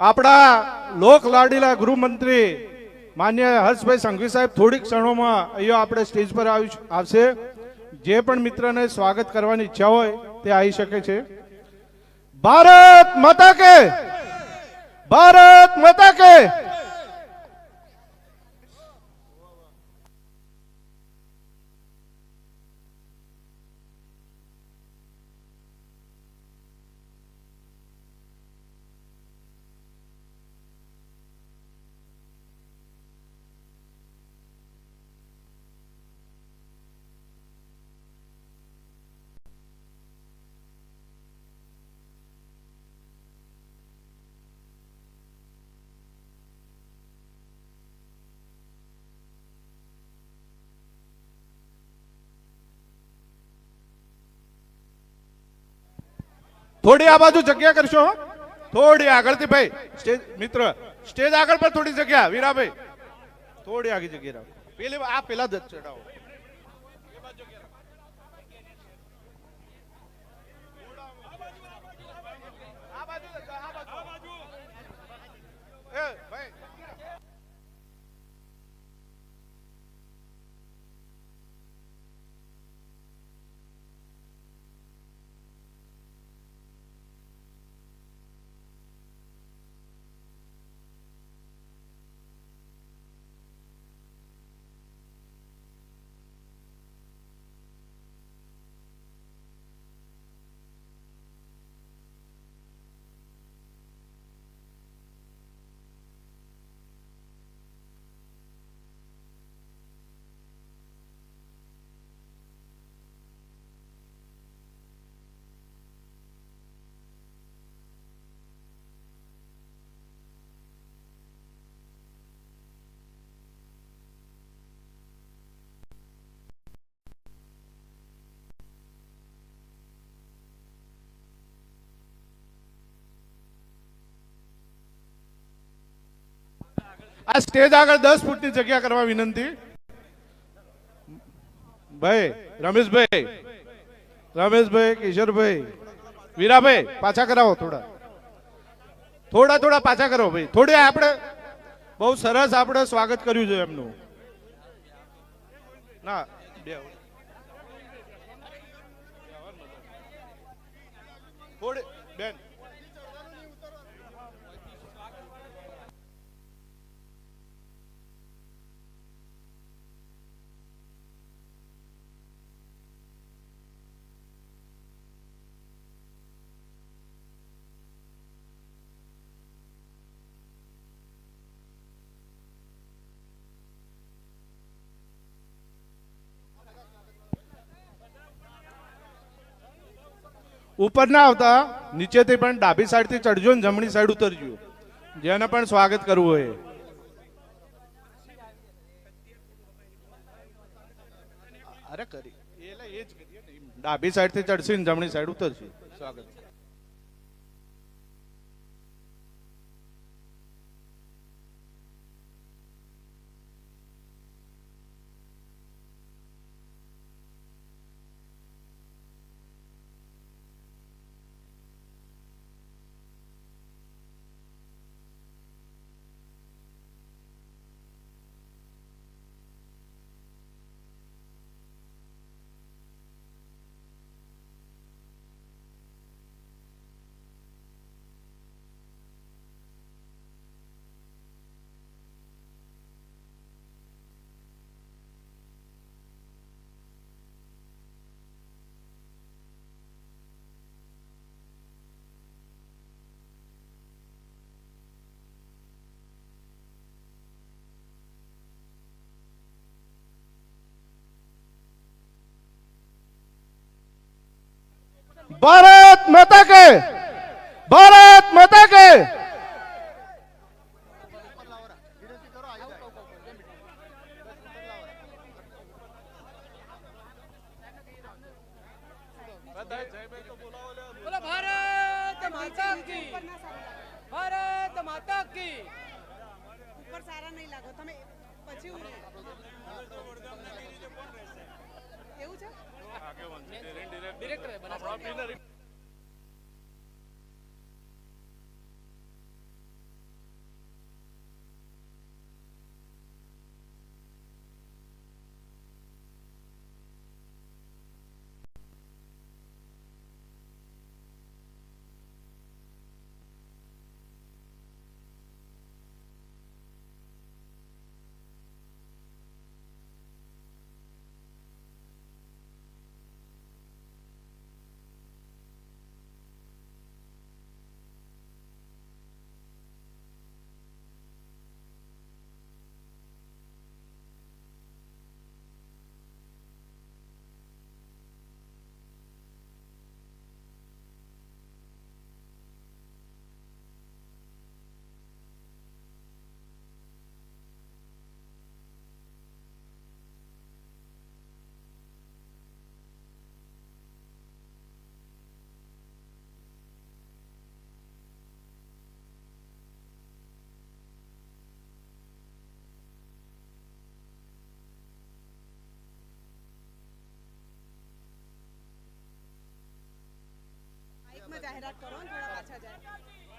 આપણા લોક લાડીલા ગૃહમંત્રી માન્ય હર્ષભાઈ સંઘવી સાહેબ થોડીક ક્ષણોમાં અહીંયા આપણે સ્ટેજ પર આવી આવશે. જે પણ મિત્રને સ્વાગત કરવાની ઈચ્છા હોય તે આવી શકે છે. ભારત માતા કે! ભારત માતા કે! થોડી આ બાજુ જગ્યા કરશો થોડી આગળથી ભાઈ, સ્ટેજ, મિત્ર, સ્ટેજ આગળ પર થોડી જગ્યા, વીરાભાઈ. થોડી આગળ જગ્યા પેલી આ પેલા જ ચડાવો ભાઈ. આ સ્ટેજ આગળ દસ ફૂટની જગ્યા કરવા વિનંતી. ભાઈ, રમેશભાઈ રમેશભાઈ, કિશોરભાઈ, વીરાભાઈ, પાછા કરાવો થોડા. થોડા થોડા પાછા કરો ભાઈ. થોડી આપણે બહુ સરસ આપણે સ્વાગત કર્યું છે એમનું. ના થોડી બેન ઉપર ના આવતા નીચેથી પણ ડાબી સાઈડથી ચડજો ને જમણી સાઈડ ઉતરજો. જેને પણ સ્વાગત કરવું હોય. અરે કરી. એટલે એ જ ડાબી સાઈડથી ચડશે ને જમણી સાઈડ ઉતરશે. સ્વાગત. ભારત માતા કે ભારત માતા કે બોલો ભારત માતા કી ભારત માતા કી ઉપર સારા નહીં લાગો તમે પછી ઉરે. એવું છે? ડિરેક્ટર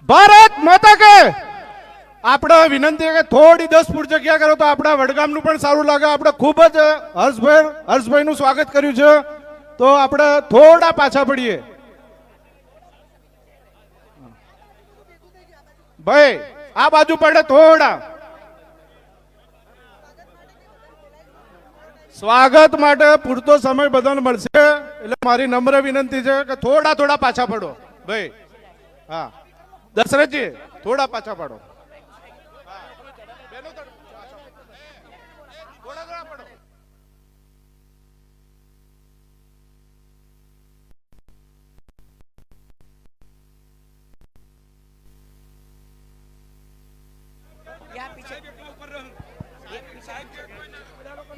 ભારત માતા કે! આપણે વિનંતી કે થોડી દસ ફૂટ જગ્યા કરો તો આપણા વડગામનું પણ સારું લાગે. આપણે ખૂબ જ હર્ષભાઈ હર્ષભાઈનું સ્વાગત કર્યું છે. તો આપણે થોડા પાછા પડીએ. ભાઈ, આ બાજુ પડે થોડા. સ્વાગત માટે પૂરતો સમય બધાને મળશે. એટલે મારી નમ્ર વિનંતી છે કે થોડા થોડા પાછા પડો. ભાઈ હા. દશરથજી. થોડા પાછા પાડો.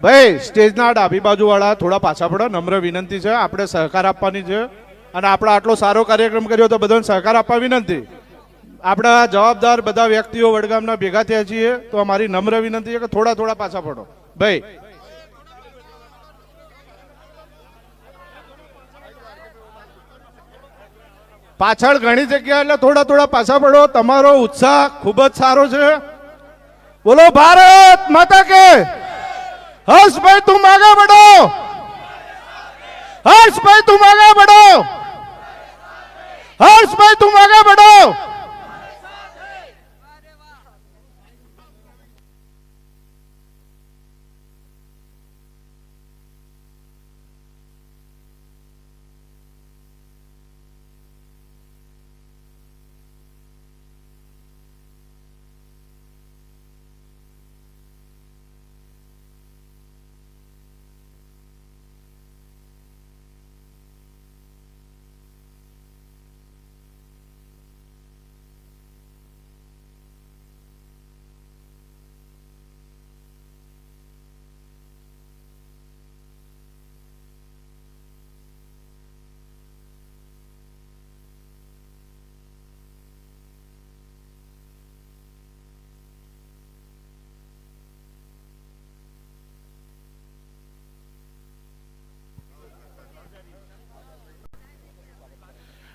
ભાઈ સ્ટેજના ડાબી બાજુ વાળા થોડા પાછા પડો. નમ્ર વિનંતી છે. આપણે સહકાર આપવાની છે. અને આપણે આટલો સારો કાર્યક્રમ કર્યો તો બધાને સહકાર આપવા વિનંતી. આપણા જવાબદાર બધા વ્યક્તિઓ વડગામના ભેગા થયા છીએ, તો અમારી નમ્ર વિનંતી છે કે થોડા થોડા પાછા પડો ભાઈ. પાછળ ઘણી જગ્યા એટલે થોડા થોડા પાછા પડો તમારો ઉત્સાહ ખૂબ જ સારો છે. બોલો, ભારત માતા કે હર્ષભાઈ, તું માગા પડો હર્ષભાઈ, તું માગા પડો હર્ષભાઈ તું આગળ बढ़ो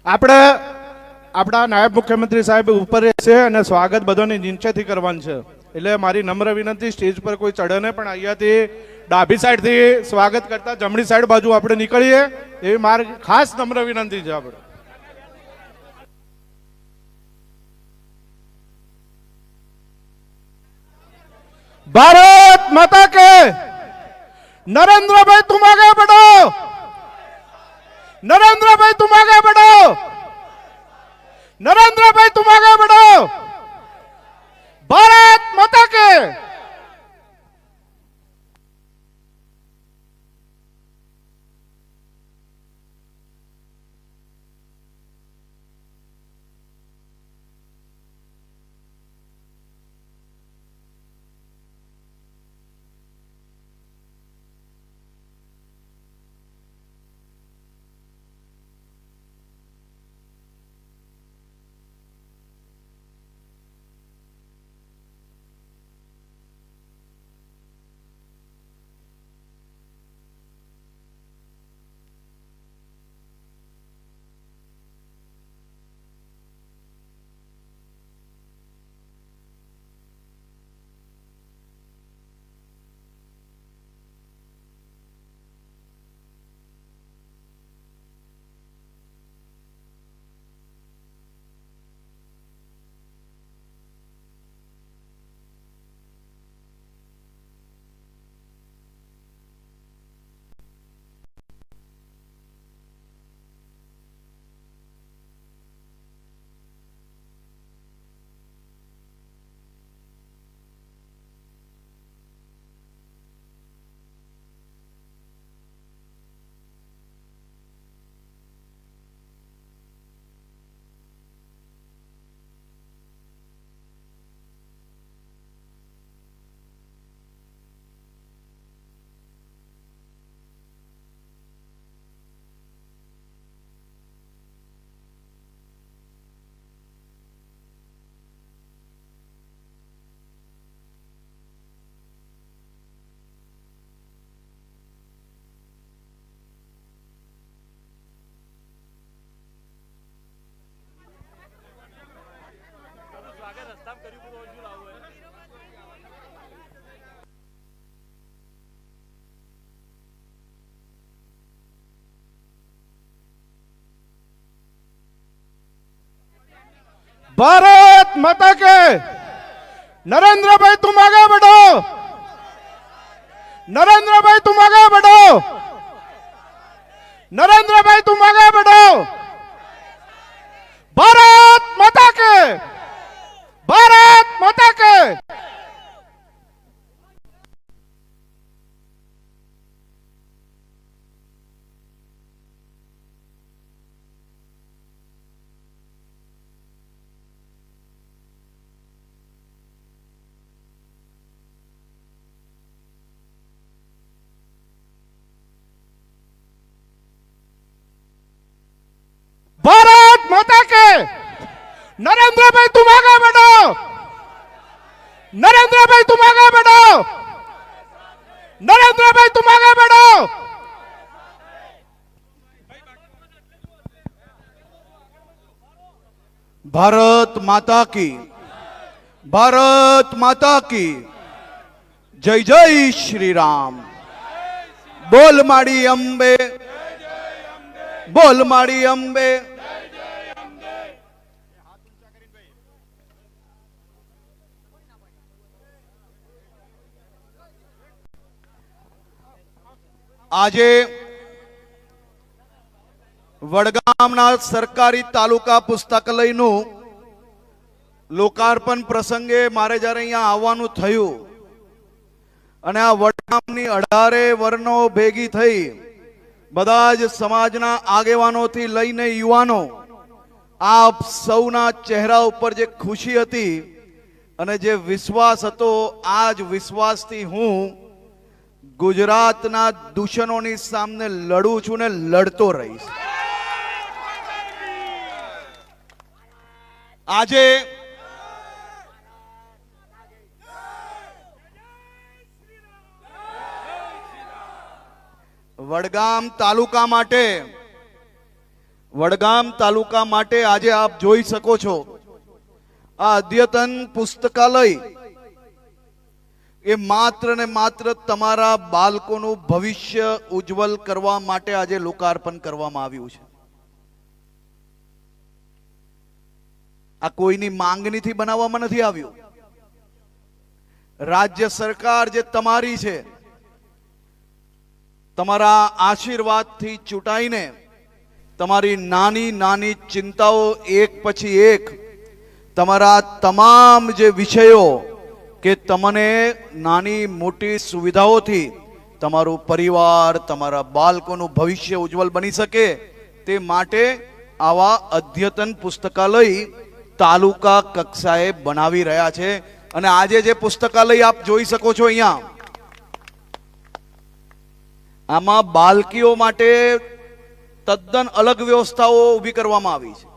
આપણે આપણા નાયબ મુખ્યમંત્રી સાહેબ ઉપર રહેશે અને સ્વાગત બધાની નીચેથી કરવાનું છે. એટલે મારી નમ્ર વિનંતી, સ્ટેજ પર કોઈ ચડે ને પણ અહીંયાથી ડાબી સાઈડથી સ્વાગત કરતા જમણી સાઈડ બાજુ આપણે નીકળીએ, એવી મારી ખાસ નમ્ર વિનંતી છે આપણે. ભારત માતા કે! નરેન્દ્રભાઈ તુમ આગે बढ़ो नरेंद्र तुम आगे बढ़ो नरेंद्र भाई तुम आगे बढ़ो भारत माता के भारत माता के नरेंद्र भाई तुम आगे बढ़ो नरेंद्र भाई तुम आगे बढ़ो नरेंद्र भाई तुम आगे बढ़ो भारत माता के भारत माता के નરેન્દ્રભાઈ, તું આગળ બેઠો નરેન્દ્રભાઈ, તું આગળ બેઠો નરેન્દ્રભાઈ, તું આગળ બેઠો ભારત માતા કી. ભારત માતા કી. જય જય શ્રી રામ બોલ માડી અંબે. બોલ માડી અંબે. આજે વડગામના સરકારી તાલુકા પુસ્તકાલયનું લોકાર્પણ પ્રસંગે મારે જ્યારે અહીંયા આવવાનું થયું અને આ વડગામની અઢારે વર્ણો ભેગી થઈ બધા જ સમાજના આગેવાનોથી લઈને યુવાનો આપ સૌના ચહેરા ઉપર જે ખુશી હતી અને જે વિશ્વાસ હતો, આ જ વિશ્વાસથી હું ગુજરાતના દૂષણોની સામે લડું છું ને લડતો રહીશ. આજે વડગામ તાલુકા માટે, વડગામ તાલુકા માટે આજે આપ જોઈ શકો છો. આ અદ્યતન પુસ્તકાલય એ માત્ર ને માત્ર તમારા બાળકોનું ભવિષ્ય ઉજ્જવલ કરવા માટે આજે લોકાર્પણ કરવામાં આવ્યું છે. આ કોઈની માંગણીથી બનાવવામાં નથી આવ્યું. રાજ્ય સરકાર જે તમારી છે, તમારા આશીર્વાદથી ચૂંટાઈને તમારી નાની નાની ચિંતાઓ એક પછી એક, તમારા તમામ જે વિષયો કે તમને નાની મોટી સુવિધાઓથી તમારું પરિવાર, તમારા બાળકોનું ભવિષ્ય ઉજ્જવલ બની શકે તે માટે આવા અદ્યતન પુસ્તકાલય તાલુકા કક્ષાએ બનાવી રહ્યા છે. અને આજે જે પુસ્તકાલય આપ જોઈ શકો છો અહીંયા, આમાં બાળકીઓ માટે તદ્દન અલગ વ્યવસ્થાઓ ઊભી કરવામાં આવી છે.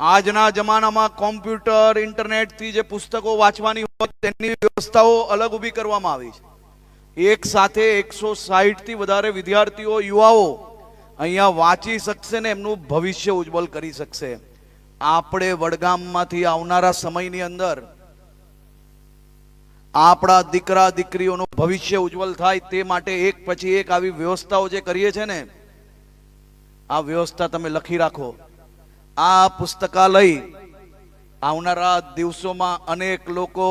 આજના જમાનામાં કોમ્પ્યુટર, ઇન્ટરનેટથી જે પુસ્તકો વાંચવાની હોય તેની વ્યવસ્થાઓ અલગ ઊભી કરવામાં આવી છે. એક સાથે એકસો સાહીઠથી વધારે વિદ્યાર્થીઓ, યુવાઓ અહીંયા વાંચી શકશે ને એમનું ભવિષ્ય ઉજ્જવલ કરી શકશે. આપણે વડગામમાંથી આવનારા સમયની અંદર આપણા દીકરા, દીકરીઓનું ભવિષ્ય ઉજ્જવલ થાય તે માટે એક પછી એક આવી વ્યવસ્થાઓ જે કરીએ છે ને, આ વ્યવસ્થા તમે લખી રાખો. આ પુસ્તકાલય આવનારા દિવસોમાં અનેક લોકો,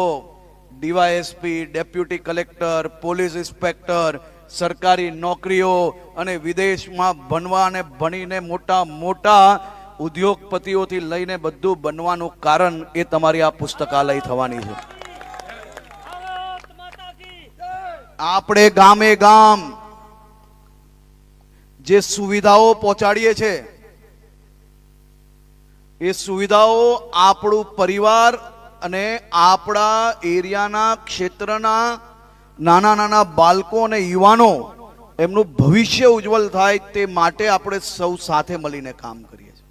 DYSP, deputy collector, police inspector, સરકારી નોકરીઓ અને વિદેશમાં ભણવા અને ભણીને મોટા મોટા ઉદ્યોગપતિઓથી લઈને બધું બનવાનું કારણ એ તમારી આ પુસ્તકાલય થવાની છે. આપણે ગામે ગામ જે સુવિધાઓ પહોંચાડીએ છે એ સુવિધાઓ આપણું પરિવાર અને આપણા એરિયાના ક્ષેત્રના નાના નાના બાળકો અને યુવાનો એમનું ભવિષ્ય ઉજ્જવલ થાય તે માટે આપણે સૌ સાથે મળીને કામ કરીએ છીએ.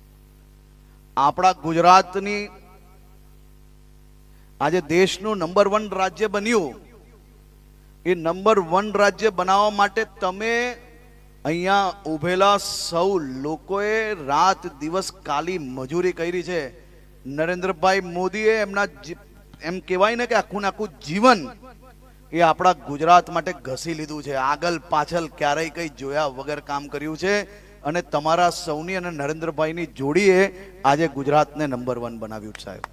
આપણા ગુજરાતની આજે દેશનું નંબર વન રાજ્ય બન્યું. એ નંબર વન રાજ્ય બનાવવા માટે તમે અહીંયા ઉભેલા સૌ લોકોએ રાત દિવસ કાલી મજૂરી કરી છે. નરેન્દ્રભાઈ મોદીએ એમના એમ કહેવાય ને કે આખું આખું જીવન એ આપણા ગુજરાત માટે ઘસી લીધું છે. આગળ પાછળ ક્યારેય કંઈ જોયા વગર કામ કર્યું છે. અને તમારા સૌની અને નરેન્દ્રભાઈની જોડીએ આજે ગુજરાતને નંબર વન બનાવ્યું સાહેબ.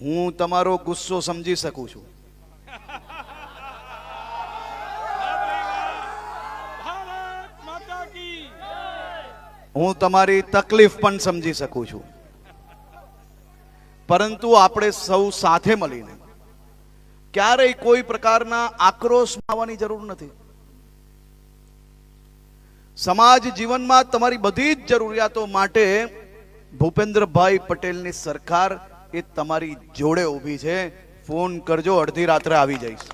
હું તમારો ગુસ્સો સમજી શકું છું. હું તમારી તકલીફ પણ સમજી શકું છું. પરંતુ આપણે સૌ સાથે મળીને ક્યારેય કોઈ પ્રકારના આક્રોશમાં આવવાની જરૂર નથી. સમાજ જીવનમાં તમારી બધી જ જરૂરિયાતો માટે ભૂપેન્દ્રભાઈ પટેલની સરકાર એ તમારી જોડે ઊભી છે. ફોન કરજો, અડધી રાત્રે આવી જઈશ.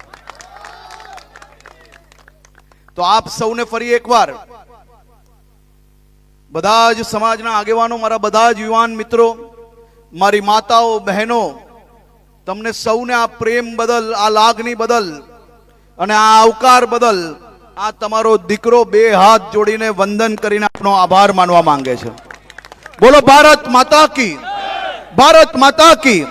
તો આપ સૌને ફરી એકવાર બધા જ સમાજના આગેવાનો, મારા બધા જ યુવાન મિત્રો, મારી માતાઓ, બહેનો, તમને સૌને આ પ્રેમ બદલ, આ લાગણી બદલ અને આ આવકાર બદલ આ તમારો દીકરો બે હાથ જોડીને વંદન કરીને આપનો આભાર માનવા માંગે છે. બોલો, ભારત માતા કી. ભારત માતા કી.